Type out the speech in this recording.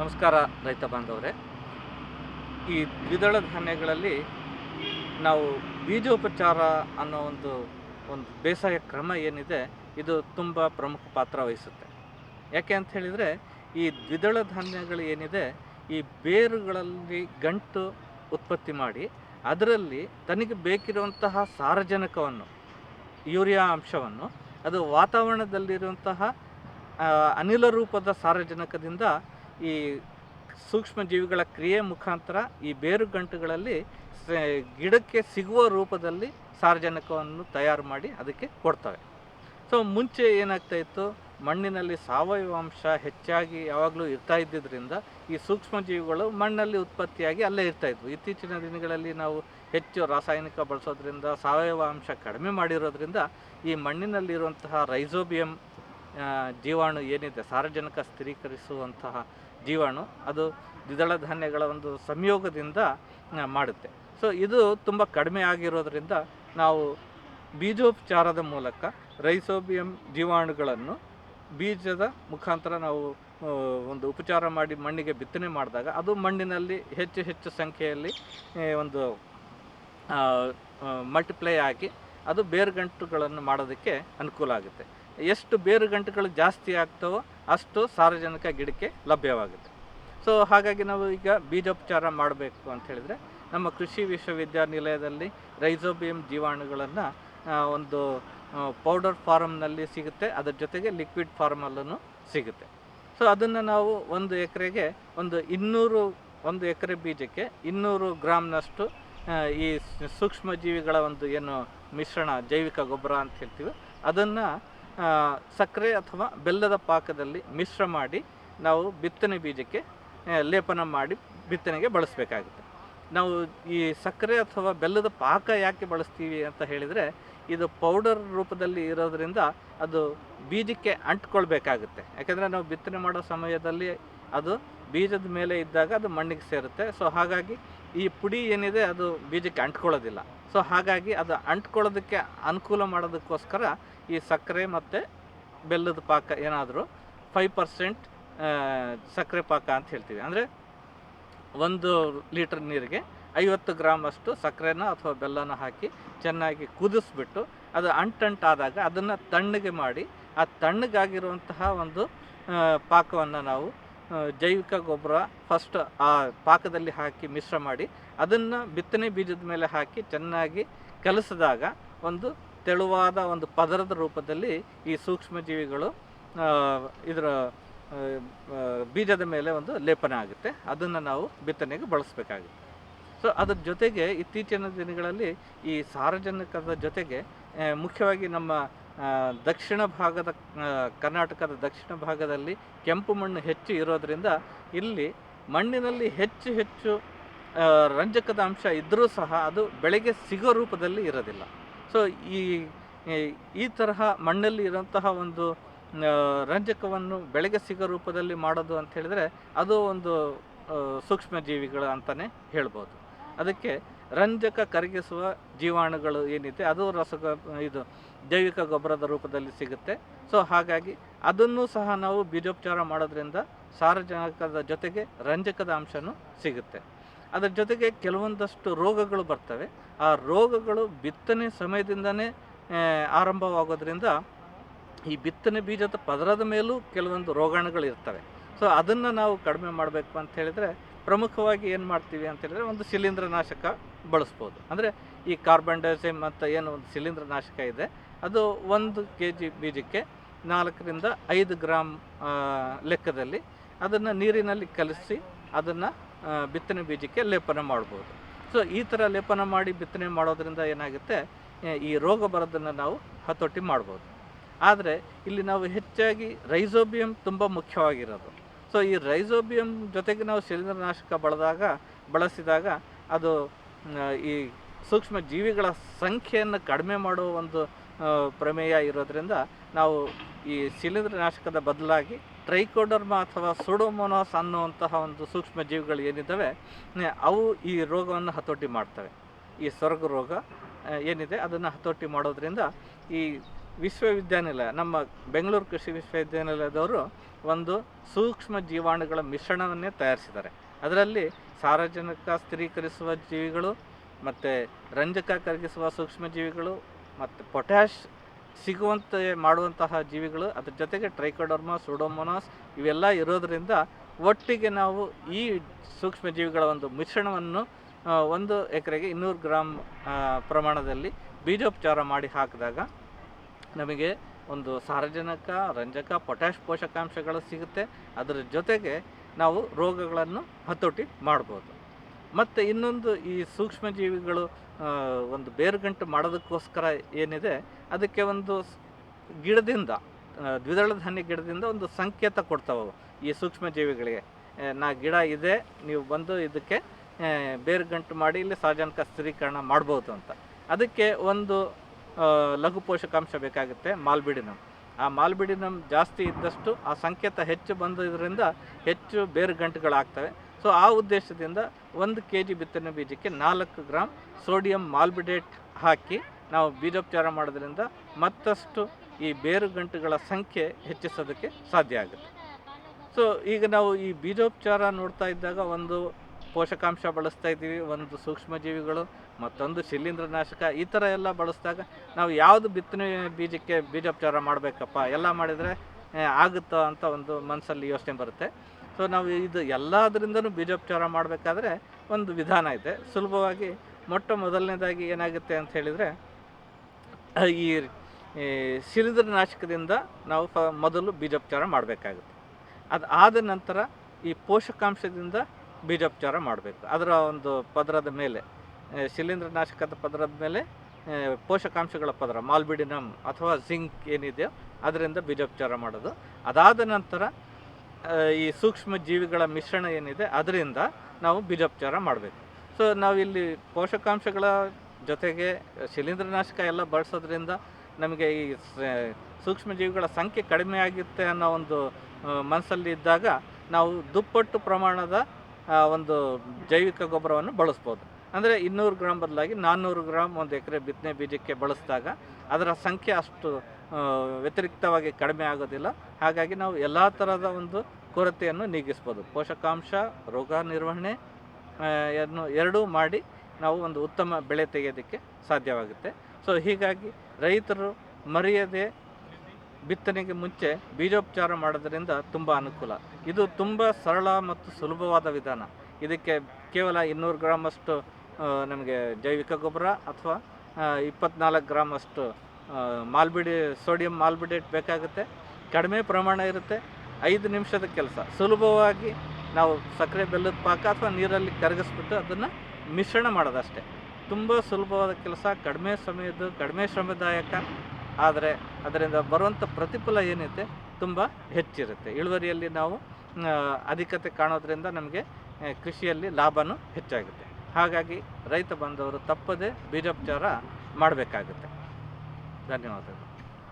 ನಮಸ್ಕಾರ ರೈತ ಬಾಂಧವರೇ. ಈ ದ್ವಿದಳ ಧಾನ್ಯಗಳಲ್ಲಿ ನಾವು ಬೀಜೋಪಚಾರ ಅನ್ನೋ ಒಂದು ಒಂದು ಬೇಸಾಯ ಕ್ರಮ ಏನಿದೆ, ಇದು ತುಂಬ ಪ್ರಮುಖ ಪಾತ್ರ ವಹಿಸುತ್ತೆ. ಯಾಕೆ ಅಂತ ಹೇಳಿದರೆ, ಈ ದ್ವಿದಳ ಧಾನ್ಯಗಳು ಏನಿದೆ, ಈ ಬೇರುಗಳಲ್ಲಿ ಗಂಟು ಉತ್ಪತ್ತಿ ಮಾಡಿ, ಅದರಲ್ಲಿ ತನಗೆ ಬೇಕಿರುವಂತಹ ಸಾರಜನಕವನ್ನು, ಯೂರಿಯಾ ಅಂಶವನ್ನು, ಅದು ವಾತಾವರಣದಲ್ಲಿರುವಂತಹ ಅನಿಲ ರೂಪದ ಸಾರಜನಕದಿಂದ ಈ ಸೂಕ್ಷ್ಮ ಜೀವಿಗಳ ಕ್ರಿಯೆ ಮುಖಾಂತರ ಈ ಬೇರು ಗಂಟುಗಳಲ್ಲಿ ಗಿಡಕ್ಕೆ ಸಿಗುವ ರೂಪದಲ್ಲಿ ಸಾರಜನಕವನ್ನು ತಯಾರು ಮಾಡಿ ಅದಕ್ಕೆ ಕೊಡ್ತವೆ. ಸೊ, ಮುಂಚೆ ಏನಾಗ್ತಾ ಇತ್ತು? ಮಣ್ಣಿನಲ್ಲಿ ಸಾವಯವ ಅಂಶ ಹೆಚ್ಚಾಗಿ ಯಾವಾಗಲೂ ಇರ್ತಾ ಇದ್ದಿದ್ದರಿಂದ ಈ ಸೂಕ್ಷ್ಮ ಜೀವಿಗಳು ಮಣ್ಣಲ್ಲಿ ಉತ್ಪತ್ತಿಯಾಗಿ ಅಲ್ಲೇ ಇರ್ತಾ ಇದ್ವು. ಇತ್ತೀಚಿನ ದಿನಗಳಲ್ಲಿ ನಾವು ಹೆಚ್ಚು ರಾಸಾಯನಿಕ ಬಳಸೋದ್ರಿಂದ, ಸಾವಯವ ಅಂಶ ಕಡಿಮೆ ಮಾಡಿರೋದ್ರಿಂದ ಈ ಮಣ್ಣಿನಲ್ಲಿರುವಂತಹ ರೈಸೋಬಿಯಂ ಜೀವಾಣು ಏನಿದೆ, ಸಾರಜನಕ ಸ್ಥಿರೀಕರಿಸುವಂತಹ ಜೀವಾಣು ಅದು ದ್ವಿದಳ ಧಾನ್ಯಗಳ ಒಂದು ಸಂಯೋಗದಿಂದ ಮಾಡುತ್ತೆ. ಸೊ ಇದು ತುಂಬ ಕಡಿಮೆ ಆಗಿರೋದ್ರಿಂದ ನಾವು ಬೀಜೋಪಚಾರದ ಮೂಲಕ ರೈಸೋಬಿಯಂ ಜೀವಾಣುಗಳನ್ನು ಬೀಜದ ಮುಖಾಂತರ ನಾವು ಒಂದು ಉಪಚಾರ ಮಾಡಿ ಮಣ್ಣಿಗೆ ಬಿತ್ತನೆ ಮಾಡಿದಾಗ ಅದು ಮಣ್ಣಿನಲ್ಲಿ ಹೆಚ್ಚು ಹೆಚ್ಚು ಸಂಖ್ಯೆಯಲ್ಲಿ ಒಂದು ಮಲ್ಟಿಪ್ಲೈ ಆಗಿ ಅದು ಬೇರುಗಂಟುಗಳನ್ನು ಮಾಡೋದಕ್ಕೆ ಅನುಕೂಲ ಆಗುತ್ತೆ. ಎಷ್ಟು ಬೇರು ಗಂಟುಗಳು ಜಾಸ್ತಿ ಆಗ್ತವೋ ಅಷ್ಟು ಸಾರಜನಕ ಗಿಡಕ್ಕೆ ಲಭ್ಯವಾಗುತ್ತೆ. ಸೊ ಹಾಗಾಗಿ ನಾವು ಈಗ ಬೀಜೋಪಚಾರ ಮಾಡಬೇಕು ಅಂತ ಹೇಳಿದರೆ ನಮ್ಮ ಕೃಷಿ ವಿಶ್ವವಿದ್ಯಾನಿಲಯದಲ್ಲಿ ರೈಸೋಬಿಯಂ ಜೀವಾಣುಗಳನ್ನು ಒಂದು ಪೌಡರ್ ಫಾರ್ಮ್ನಲ್ಲಿ ಸಿಗುತ್ತೆ. ಅದರ ಜೊತೆಗೆ ಲಿಕ್ವಿಡ್ ಫಾರ್ಮಲ್ಲೂ ಸಿಗುತ್ತೆ. ಸೊ ಅದನ್ನು ನಾವು ಒಂದು ಎಕರೆಗೆ ಒಂದು ಇನ್ನೂರು, ಒಂದು ಎಕರೆ ಬೀಜಕ್ಕೆ ಇನ್ನೂರು ಗ್ರಾಮ್ನಷ್ಟು ಈ ಸೂಕ್ಷ್ಮ ಜೀವಿಗಳ ಒಂದು ಏನು ಮಿಶ್ರಣ, ಜೈವಿಕ ಗೊಬ್ಬರ ಅಂತ ಹೇಳ್ತೀವಿ, ಅದನ್ನು ಸಕ್ಕರೆ ಅಥವಾ ಬೆಲ್ಲದ ಪಾಕದಲ್ಲಿ ಮಿಶ್ರ ಮಾಡಿ ನಾವು ಬಿತ್ತನೆ ಬೀಜಕ್ಕೆ ಲೇಪನ ಮಾಡಿ ಬಿತ್ತನೆಗೆ ಬಳಸಬೇಕಾಗುತ್ತೆ. ನಾವು ಈ ಸಕ್ಕರೆ ಅಥವಾ ಬೆಲ್ಲದ ಪಾಕ ಯಾಕೆ ಬಳಸ್ತೀವಿ ಅಂತ ಹೇಳಿದರೆ, ಇದು ಪೌಡರ್ ರೂಪದಲ್ಲಿ ಇರೋದರಿಂದ ಅದು ಬೀಜಕ್ಕೆ ಅಂಟ್ಕೊಳ್ಬೇಕಾಗುತ್ತೆ. ಯಾಕೆಂದರೆ ನಾವು ಬಿತ್ತನೆ ಮಾಡೋ ಸಮಯದಲ್ಲಿ ಅದು ಬೀಜದ ಮೇಲೆ ಇದ್ದಾಗ ಅದು ಮಣ್ಣಿಗೆ ಸೇರುತ್ತೆ. ಸೊ ಹಾಗಾಗಿ ಈ ಪುಡಿ ಏನಿದೆ ಅದು ಬೀಜಕ್ಕೆ ಅಂಟ್ಕೊಳ್ಳೋದಿಲ್ಲ. ಸೊ ಹಾಗಾಗಿ ಅದು ಅಂಟ್ಕೊಳ್ಳೋದಕ್ಕೆ ಅನುಕೂಲ ಮಾಡೋದಕ್ಕೋಸ್ಕರ ಈ ಸಕ್ಕರೆ ಮತ್ತು ಬೆಲ್ಲದ ಪಾಕ ಏನಾದರೂ ಫೈವ್ ಪರ್ಸೆಂಟ್ ಸಕ್ಕರೆ ಪಾಕ ಅಂತ ಹೇಳ್ತೀವಿ. ಅಂದರೆ ಒಂದು ಲೀಟರ್ ನೀರಿಗೆ ಐವತ್ತು ಗ್ರಾಮ್ ಅಷ್ಟು ಸಕ್ಕರೆನ ಅಥವಾ ಬೆಲ್ಲನ ಹಾಕಿ ಚೆನ್ನಾಗಿ ಕುದಿಸ್ಬಿಟ್ಟು ಅದು ಅಂಟಂಟಾದಾಗ ಅದನ್ನು ತಣ್ಣಗೆ ಮಾಡಿ ಆ ತಣ್ಣಗಾಗಿರುವಂತಹ ಒಂದು ಪಾಕವನ್ನು ನಾವು ಜೈವಿಕ ಗೊಬ್ಬರ ಫಸ್ಟ್ ಆ ಪಾಕದಲ್ಲಿ ಹಾಕಿ ಮಿಶ್ರ ಮಾಡಿ ಅದನ್ನು ಬಿತ್ತನೆ ಬೀಜದ ಮೇಲೆ ಹಾಕಿ ಚೆನ್ನಾಗಿ ಕಲಸಿದಾಗ ಒಂದು ತೆಳುವಾದ ಒಂದು ಪದರದ ರೂಪದಲ್ಲಿ ಈ ಸೂಕ್ಷ್ಮ ಜೀವಿಗಳು ಇದರ ಬೀಜದ ಮೇಲೆ ಒಂದು ಲೇಪನ ಆಗುತ್ತೆ. ಅದನ್ನು ನಾವು ಬಿತ್ತನೆಗೆ ಬಳಸಬೇಕಾಗುತ್ತೆ. ಸೊ ಅದರ ಜೊತೆಗೆ ಇತ್ತೀಚಿನ ದಿನಗಳಲ್ಲಿ ಈ ಸಾರಜನಕದ ಜೊತೆಗೆ ಮುಖ್ಯವಾಗಿ ನಮ್ಮ ದಕ್ಷಿಣ ಭಾಗದ ಕರ್ನಾಟಕದ ದಕ್ಷಿಣ ಭಾಗದಲ್ಲಿ ಕೆಂಪು ಮಣ್ಣು ಹೆಚ್ಚು ಇರೋದರಿಂದ ಇಲ್ಲಿ ಮಣ್ಣಿನಲ್ಲಿ ಹೆಚ್ಚು ಹೆಚ್ಚು ರಂಜಕದ ಅಂಶ ಇದ್ದರೂ ಸಹ ಅದು ಬೆಳೆಗೆ ಸಿಗೋ ರೂಪದಲ್ಲಿ ಇರೋದಿಲ್ಲ. ಸೊ ಈ, ಈ- ತರಹ ಮಣ್ಣಲ್ಲಿ ಇರೋಂತಹ ಒಂದು ರಂಜಕವನ್ನು ಬೆಳೆಗೆ ಸಿಗೋ ರೂಪದಲ್ಲಿ ಮಾಡೋದು ಅಂತ ಹೇಳಿದರೆ ಅದು ಒಂದು ಸೂಕ್ಷ್ಮ ಜೀವಿಗಳು ಅಂತಲೇ ಹೇಳ್ಬೋದು. ಅದಕ್ಕೆ ರಂಜಕ ಕರಗಿಸುವ ಜೀವಾಣುಗಳು ಏನಿದೆ ಅದು ರಸಗ ಇದು ಜೈವಿಕ ಗೊಬ್ಬರದ ರೂಪದಲ್ಲಿ ಸಿಗುತ್ತೆ. ಸೊ ಹಾಗಾಗಿ ಅದನ್ನು ಸಹ ನಾವು ಬೀಜೋಪಚಾರ ಮಾಡೋದ್ರಿಂದ ಸಾರಜನಕದ ಜೊತೆಗೆ ರಂಜಕದ ಅಂಶನೂ ಸಿಗುತ್ತೆ. ಅದರ ಜೊತೆಗೆ ಕೆಲವೊಂದಷ್ಟು ರೋಗಗಳು ಬರ್ತವೆ. ಆ ರೋಗಗಳು ಬಿತ್ತನೆ ಸಮಯದಿಂದನೇ ಆರಂಭವಾಗೋದ್ರಿಂದ ಈ ಬಿತ್ತನೆ ಬೀಜದ ಪದರದ ಮೇಲೂ ಕೆಲವೊಂದು ರೋಗಾಣುಗಳು ಇರ್ತವೆ. ಸೊ ಅದನ್ನು ನಾವು ಕಡಿಮೆ ಮಾಡಬೇಕು ಅಂತ ಹೇಳಿದರೆ ಪ್ರಮುಖವಾಗಿ ಏನು ಮಾಡ್ತೀವಿ ಅಂತ ಹೇಳಿದ್ರೆ ಒಂದು ಶಿಲೀಂಧ್ರನಾಶಕ ಬಳಸ್ಬೋದು. ಅಂದರೆ ಈ ಕಾರ್ಬನ್ ಡೈಆಕ್ಸೈಡ್ ಮತ್ತು ಏನು ಒಂದು ಶಿಲೀಂಧ್ರನಾಶಕ ಇದೆ. ಅದು ಒಂದು ಕೆ ಜಿ ಬೀಜಕ್ಕೆ ನಾಲ್ಕರಿಂದ ಐದು ಗ್ರಾಮ್ ಲೆಕ್ಕದಲ್ಲಿ ಅದನ್ನು ನೀರಿನಲ್ಲಿ ಕಲಸಿ ಅದನ್ನು ಬಿತ್ತನೆ ಬೀಜಕ್ಕೆ ಲೇಪನ ಮಾಡ್ಬೋದು. ಸೊ, ಈ ಥರ ಲೇಪನ ಮಾಡಿ ಬಿತ್ತನೆ ಮಾಡೋದ್ರಿಂದ ಏನಾಗುತ್ತೆ ಈ ರೋಗ ಬರೋದನ್ನು ನಾವು ಹತೋಟಿ ಮಾಡ್ಬೋದು. ಆದರೆ ಇಲ್ಲಿ ನಾವು ಹೆಚ್ಚಾಗಿ ರೈಸೋಬಿಯಂ ತುಂಬ ಮುಖ್ಯವಾಗಿರೋದು. ಸೊ, ಈ ರೈಸೋಬಿಯಂ ಜೊತೆಗೆ ನಾವು ಶಿಲೀಂಧ್ರನಾಶಕ ಬಳದಾಗ, ಬಳಸಿದಾಗ ಅದು ಈ ಸೂಕ್ಷ್ಮ ಜೀವಿಗಳ ಸಂಖ್ಯೆಯನ್ನು ಕಡಿಮೆ ಮಾಡುವ ಒಂದು ಪ್ರಮೇಯ ಇರೋದ್ರಿಂದ ನಾವು ಈ ಶಿಲೀಂಧ್ರನಾಶಕದ ಬದಲಾಗಿ ಟ್ರೈಕೋಡರ್ಮ ಅಥವಾ ಸುಡೋಮೋನಾಸ್ ಅನ್ನುವಂತಹ ಒಂದು ಸೂಕ್ಷ್ಮ ಜೀವಿಗಳು ಏನಿದ್ದಾವೆ, ಅವು ಈ ರೋಗವನ್ನು ಹತೋಟಿ ಮಾಡ್ತವೆ. ಈ ಸ್ವರ್ಗ ರೋಗ ಏನಿದೆ ಅದನ್ನು ಹತೋಟಿ ಮಾಡೋದ್ರಿಂದ ಈ ವಿಶ್ವವಿದ್ಯಾನಿಲಯ, ನಮ್ಮ ಬೆಂಗಳೂರು ಕೃಷಿ ವಿಶ್ವವಿದ್ಯಾನಿಲಯದವರು ಒಂದು ಸೂಕ್ಷ್ಮ ಜೀವಾಣುಗಳ ಮಿಶ್ರಣವನ್ನೇ ತಯಾರಿಸಿದ್ದಾರೆ. ಅದರಲ್ಲಿ ಸಾರ್ವಜನಿಕ ಸ್ಥಿರೀಕರಿಸುವ ಜೀವಿಗಳು, ಮತ್ತು ರಂಜಕ ಕರಗಿಸುವ ಸೂಕ್ಷ್ಮ ಜೀವಿಗಳು ಮತ್ತು ಪೊಟ್ಯಾಶ್ ಸಿಗುವಂತೆ ಮಾಡುವಂತಹ ಜೀವಿಗಳು, ಅದ್ರ ಜೊತೆಗೆ ಟ್ರೈಕೋಡರ್ಮ ಸೋಡೋಮೊನಾಸ್ ಇವೆಲ್ಲ ಇರೋದರಿಂದ ಒಟ್ಟಿಗೆ ನಾವು ಈ ಸೂಕ್ಷ್ಮ ಜೀವಿಗಳ ಒಂದು ಮಿಶ್ರಣವನ್ನು ಒಂದು ಎಕರೆಗೆ ಇನ್ನೂರು ಗ್ರಾಮ್ ಪ್ರಮಾಣದಲ್ಲಿ ಬೀಜೋಪಚಾರ ಮಾಡಿ ಹಾಕಿದಾಗ ನಮಗೆ ಒಂದು ಸಾರಜನಕ, ರಂಜಕ ಪೊಟ್ಯಾಶ್ ಪೋಷಕಾಂಶಗಳು ಸಿಗುತ್ತೆ. ಅದರ ಜೊತೆಗೆ ನಾವು ರೋಗಗಳನ್ನು ಹತೋಟಿ ಮಾಡ್ಬೋದು. ಮತ್ತು ಇನ್ನೊಂದು ಈ ಸೂಕ್ಷ್ಮ ಜೀವಿಗಳು ಒಂದು ಬೇರುಗಂಟು ಮಾಡೋದಕ್ಕೋಸ್ಕರ ಏನಿದೆ, ಅದಕ್ಕೆ ಒಂದು ಗಿಡದಿಂದ ದ್ವಿದಳ ಧಾನ್ಯ ಗಿಡದಿಂದ ಒಂದು ಸಂಕೇತ ಕೊಡ್ತಾವೆ ಈ ಸೂಕ್ಷ್ಮ ಜೀವಿಗಳಿಗೆ ನಾ ಗಿಡ ಇದೆ, ನೀವು ಬಂದು ಇದಕ್ಕೆ ಬೇರುಗಂಟು ಮಾಡಿ ಇಲ್ಲಿ ಸಾರ್ವಜನಿಕ ಸ್ಥಿರೀಕರಣ ಮಾಡ್ಬೋದು ಅಂತ. ಅದಕ್ಕೆ ಒಂದು ಲಘು ಪೋಷಕಾಂಶ ಬೇಕಾಗುತ್ತೆ ಮಾಲ್ಬಿಡಿನಮ್ ಆ ಮಾಲ್ಬಿಡಿನಮ್ ಜಾಸ್ತಿ ಇದ್ದಷ್ಟು ಆ ಸಂಕೇತ ಹೆಚ್ಚು ಬಂದಿದ್ದರಿಂದ ಹೆಚ್ಚು ಬೇರುಗಂಟುಗಳಾಗ್ತವೆ. ಸೊ ಆ ಉದ್ದೇಶದಿಂದ ಒಂದು ಕೆ ಜಿ ಬಿತ್ತನೆ ಬೀಜಕ್ಕೆ ನಾಲ್ಕು ಗ್ರಾಮ್ ಸೋಡಿಯಂ ಮಾಲ್ಬಿಡೇಟ್ ಹಾಕಿ ನಾವು ಬೀಜೋಪಚಾರ ಮಾಡೋದ್ರಿಂದ ಮತ್ತಷ್ಟು ಈ ಬೇರು ಗಂಟುಗಳ ಸಂಖ್ಯೆ ಹೆಚ್ಚಿಸೋದಕ್ಕೆ ಸಾಧ್ಯ ಆಗುತ್ತೆ. ಸೊ ಈಗ ನಾವು ಈ ಬೀಜೋಪಚಾರ ನೋಡ್ತಾ ಇದ್ದಾಗ ಒಂದು ಪೋಷಕಾಂಶ ಬಳಸ್ತಾ ಇದ್ದೀವಿ, ಒಂದು ಸೂಕ್ಷ್ಮಜೀವಿಗಳು, ಮತ್ತೊಂದು ಶಿಲೀಂಧ್ರನಾಶಕ, ಈ ಥರ ಎಲ್ಲ ಬಳಸಿದಾಗ ನಾವು ಯಾವುದು ಬಿತ್ತನೆ ಬೀಜಕ್ಕೆ ಬೀಜೋಪಚಾರ ಮಾಡಬೇಕಪ್ಪ, ಎಲ್ಲ ಮಾಡಿದರೆ ಆಗುತ್ತಾ ಅಂತ ಒಂದು ಮನಸ್ಸಲ್ಲಿ ಯೋಚನೆ ಬರುತ್ತೆ. ಸೊ ನಾವು ಇದು ಎಲ್ಲದರಿಂದನೂ ಬೀಜೋಪಚಾರ ಮಾಡಬೇಕಾದ್ರೆ ಒಂದು ವಿಧಾನ ಇದೆ. ಸುಲಭವಾಗಿ ಮೊಟ್ಟ ಮೊದಲನೇದಾಗಿ ಏನಾಗುತ್ತೆ ಅಂತ ಹೇಳಿದರೆ, ಈ ಈ ಶಿಲೀಂಧ್ರನಾಶಕದಿಂದ ನಾವು ಫ ಮೊದಲು ಬೀಜೋಪಚಾರ ಮಾಡಬೇಕಾಗುತ್ತೆ. ಅದು ಆದ ನಂತರ ಈ ಪೋಷಕಾಂಶದಿಂದ ಬೀಜೋಪಚಾರ ಮಾಡಬೇಕು. ಅದರ ಒಂದು ಪದರದ ಮೇಲೆ ಶಿಲೀಂಧ್ರ ನಾಶಕದ ಪದರದ ಮೇಲೆ ಪೋಷಕಾಂಶಗಳ ಪದರ, ಮಾಲ್ಬಿಡಿನಮ್ ಅಥವಾ ಜಿಂಕ್ ಏನಿದೆಯೋ ಅದರಿಂದ ಬೀಜೋಪಚಾರ ಮಾಡೋದು. ಅದಾದ ನಂತರ ಈ ಸೂಕ್ಷ್ಮ ಜೀವಿಗಳ ಮಿಶ್ರಣ ಏನಿದೆ ಅದರಿಂದ ನಾವು ಬೀಜೋಪಚಾರ ಮಾಡಬೇಕು. ಸೊ ನಾವಿಲ್ಲಿ ಪೋಷಕಾಂಶಗಳ ಜೊತೆಗೆ ಶಿಲೀಂಧ್ರನಾಶಕ ಎಲ್ಲ ಬಳಸೋದ್ರಿಂದ ನಮಗೆ ಈ ಸೂಕ್ಷ್ಮ ಜೀವಿಗಳ ಸಂಖ್ಯೆ ಕಡಿಮೆ ಆಗುತ್ತೆ ಅನ್ನೋ ಒಂದು ಮನಸ್ಸಲ್ಲಿ ಇದ್ದಾಗ ನಾವು ದುಪ್ಪಟ್ಟು ಪ್ರಮಾಣದ ಒಂದು ಜೈವಿಕ ಗೊಬ್ಬರವನ್ನು ಬಳಸ್ಬೋದು. ಅಂದರೆ ಇನ್ನೂರು ಗ್ರಾಮ್ ಬದಲಾಗಿ ನಾನ್ನೂರು ಗ್ರಾಮ್ ಒಂದು ಎಕರೆ ಬಿತ್ತನೆ ಬೀಜಕ್ಕೆ ಬಳಸಿದಾಗ ಅದರ ಸಂಖ್ಯೆ ಅಷ್ಟು ವ್ಯತಿರಿಕ್ತವಾಗಿ ಕಡಿಮೆ ಆಗೋದಿಲ್ಲ. ಹಾಗಾಗಿ ನಾವು ಎಲ್ಲ ಥರದ ಒಂದು ಕೊರತೆಯನ್ನು ನೀಗಿಸ್ಬೋದು. ಪೋಷಕಾಂಶ, ರೋಗ ನಿರ್ವಹಣೆ ಯನ್ನು ಎರಡೂ ಮಾಡಿ ನಾವು ಒಂದು ಉತ್ತಮ ಬೆಳೆ ತೆಗೆಯೋದಕ್ಕೆ ಸಾಧ್ಯವಾಗುತ್ತೆ. ಸೊ ಹೀಗಾಗಿ ರೈತರು ಮರೆಯದೆ ಬಿತ್ತನೆಗೆ ಮುಂಚೆ ಬೀಜೋಪಚಾರ ಮಾಡೋದರಿಂದ ತುಂಬ ಅನುಕೂಲ. ಇದು ತುಂಬ ಸರಳ ಮತ್ತು ಸುಲಭವಾದ ವಿಧಾನ. ಇದಕ್ಕೆ ಕೇವಲ ಇನ್ನೂರು ಗ್ರಾಮಷ್ಟು ನಮಗೆ ಜೈವಿಕ ಗೊಬ್ಬರ ಅಥವಾ ಇಪ್ಪತ್ನಾಲ್ಕು ಗ್ರಾಮಷ್ಟು ಮಾಲ್ಬಿಡಿ, ಸೋಡಿಯಂ ಮಾಲ್ಬಿಡೇಟ್ ಬೇಕಾಗುತ್ತೆ. ಕಡಿಮೆ ಪ್ರಮಾಣ ಇರುತ್ತೆ. ಐದು ನಿಮಿಷದ ಕೆಲಸ. ಸುಲಭವಾಗಿ ನಾವು ಸಕ್ಕರೆ ಬೆಲ್ಲದ ಪಾಕ ಅಥವಾ ನೀರಲ್ಲಿ ಕರಗಿಸ್ಬಿಟ್ಟು ಅದನ್ನು ಮಿಶ್ರಣ ಮಾಡೋದಷ್ಟೇ. ತುಂಬ ಸುಲಭವಾದ ಕೆಲಸ, ಕಡಿಮೆ ಸಮಯದ್ದು, ಕಡಿಮೆ ಶ್ರಮದಾಯಕ. ಆದರೆ ಅದರಿಂದ ಬರುವಂಥ ಪ್ರತಿಫಲ ಏನಿದೆ, ತುಂಬ ಹೆಚ್ಚಿರುತ್ತೆ. ಇಳುವರಿಯಲ್ಲಿ ನಾವು ಅಧಿಕತೆ ಕಾಣೋದ್ರಿಂದ ನಮಗೆ ಕೃಷಿಯಲ್ಲಿ ಲಾಭವೂ ಹೆಚ್ಚಾಗುತ್ತೆ. ಹಾಗಾಗಿ ರೈತ ಬಂದವರು ತಪ್ಪದೆ ಬೀಜೋಪಚಾರ ಮಾಡಬೇಕಾಗುತ್ತೆ. 那挺好吃。